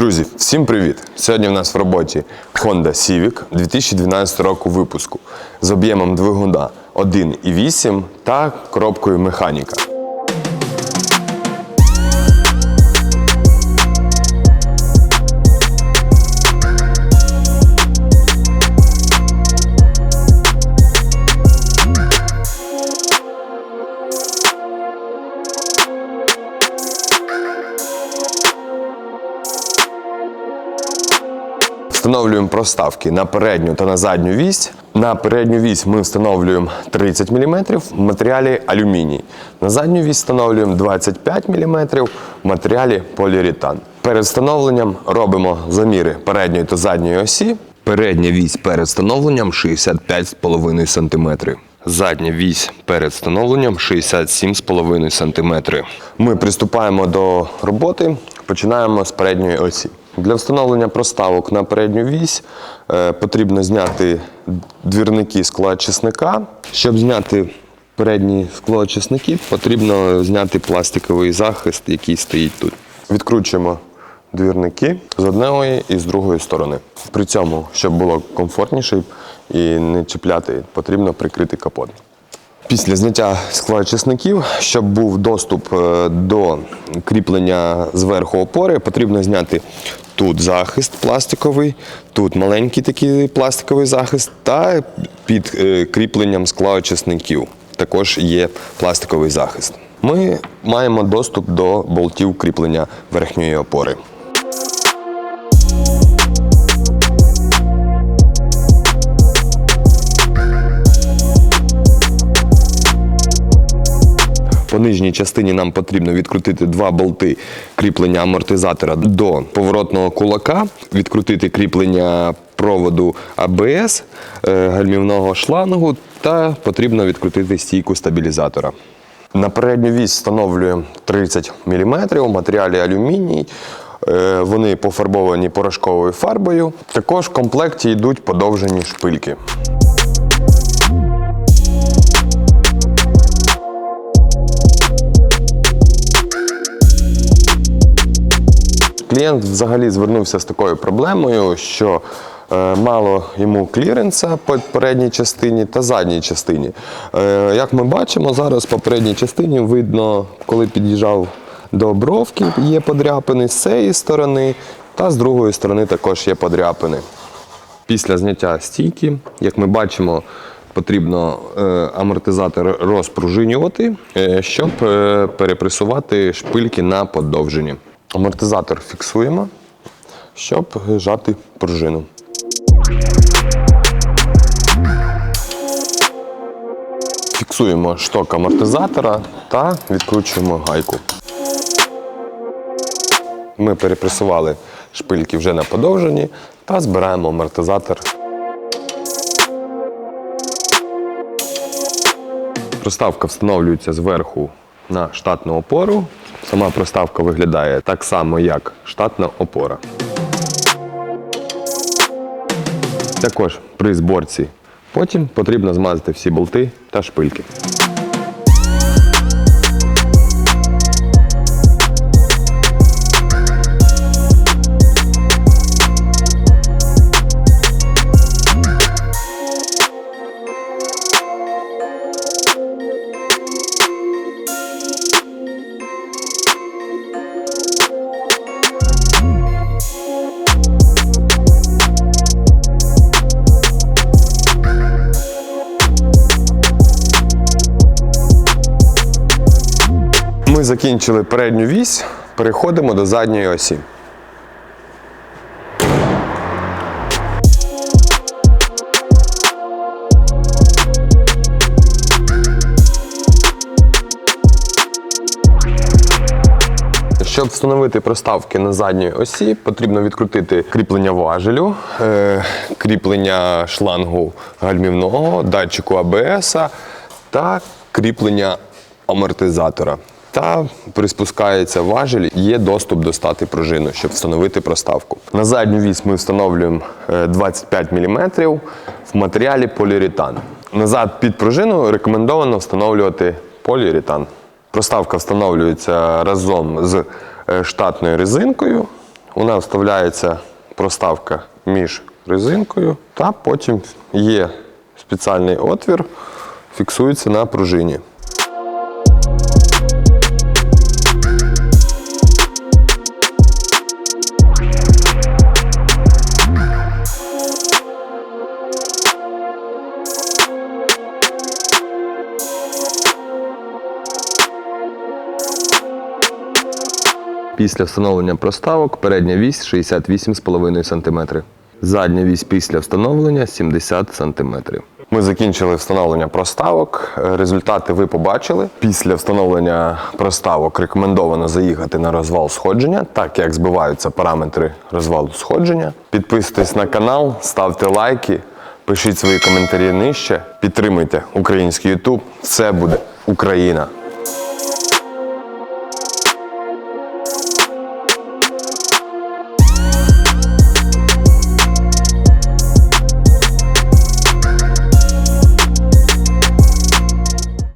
Друзі, всім привіт! Сьогодні в нас в роботі Honda Civic 2012 року випуску з об'ємом двигуна 1,8 та коробкою механіка. Встановлюємо проставки на передню та на задню вісь. На передню вісь ми встановлюємо 30 мм в матеріалі алюміній. На задню вісь встановлюємо 25 мм в матеріалі поліуретан. Перед встановленням робимо заміри передньої та задньої осі. Передня вісь перед встановленням 65,5 см. Задня вісь перед встановленням 67,5 см. Ми приступаємо до роботи. Починаємо з передньої осі. Для встановлення проставок на передню вісь е, потрібно зняти двірники скла-чесника. Щоб зняти передні склоочисники, потрібно зняти пластиковий захист, який стоїть тут. Відкручуємо двірники з одної і з другої сторони. При цьому, щоб було комфортніше і не чіпляти, потрібно прикрити капот. Після зняття склоочисників, щоб був доступ е, до кріплення зверху опори, потрібно зняти тут захист пластиковий, тут маленький такий пластиковий захист, та під е, кріпленням склоочисників також є пластиковий захист. Ми маємо доступ до болтів кріплення верхньої опори. По нижній частині нам потрібно відкрутити два болти кріплення амортизатора до поворотного кулака, відкрутити кріплення проводу АБС, е, гальмівного шлангу та потрібно відкрутити стійку стабілізатора. На передню вісь встановлюємо 30 мм у матеріалі алюміній. Е, Вони пофарбовані порошковою фарбою. Також в комплекті йдуть подовжені шпильки. Клієнт взагалі звернувся з такою проблемою, що е, мало йому кліренса по передній частині та задній частині. Е, як ми бачимо, зараз по передній частині видно, коли під'їжджав до бровки, є подряпини з цієї сторони, та з другої сторони також є подряпини. Після зняття стійки, як ми бачимо, потрібно е, амортизатор розпружинювати, щоб перепресувати шпильки на подовжені. Амортизатор фіксуємо, щоб жати пружину. Фіксуємо шток амортизатора та відкручуємо гайку. Ми перепресували шпильки вже на подовжені та збираємо амортизатор. Проставка встановлюється зверху на штатну опору. Сама проставка виглядає так само, як штатна опора. Також при зборці потім потрібно змазати всі болти та шпильки. Ми закінчили передню вісь, переходимо до задньої осі. Щоб встановити проставки на задній осі, потрібно відкрутити кріплення важелю, е, кріплення шлангу гальмівного, датчику АБС та кріплення амортизатора. Та приспускається важель, є доступ до стати пружину, щоб встановити проставку. На задню вісь ми встановлюємо е, 25 мм в матеріалі поліуретан. Назад під пружину рекомендовано встановлювати поліуретан. Проставка встановлюється разом з е, штатною резинкою. У нас вставляється проставка між резинкою, та потім є спеціальний отвір, фіксується на пружині. Після встановлення проставок передня вісь 68,5 см. Задня вісь після встановлення 70 см. Ми закінчили встановлення проставок. Результати ви побачили. Після встановлення проставок рекомендовано заїхати на розвал сходження, так як збиваються параметри розвалу сходження. Підписуйтесь на канал, ставте лайки, пишіть свої коментарі нижче, підтримуйте український YouTube. Все буде Україна!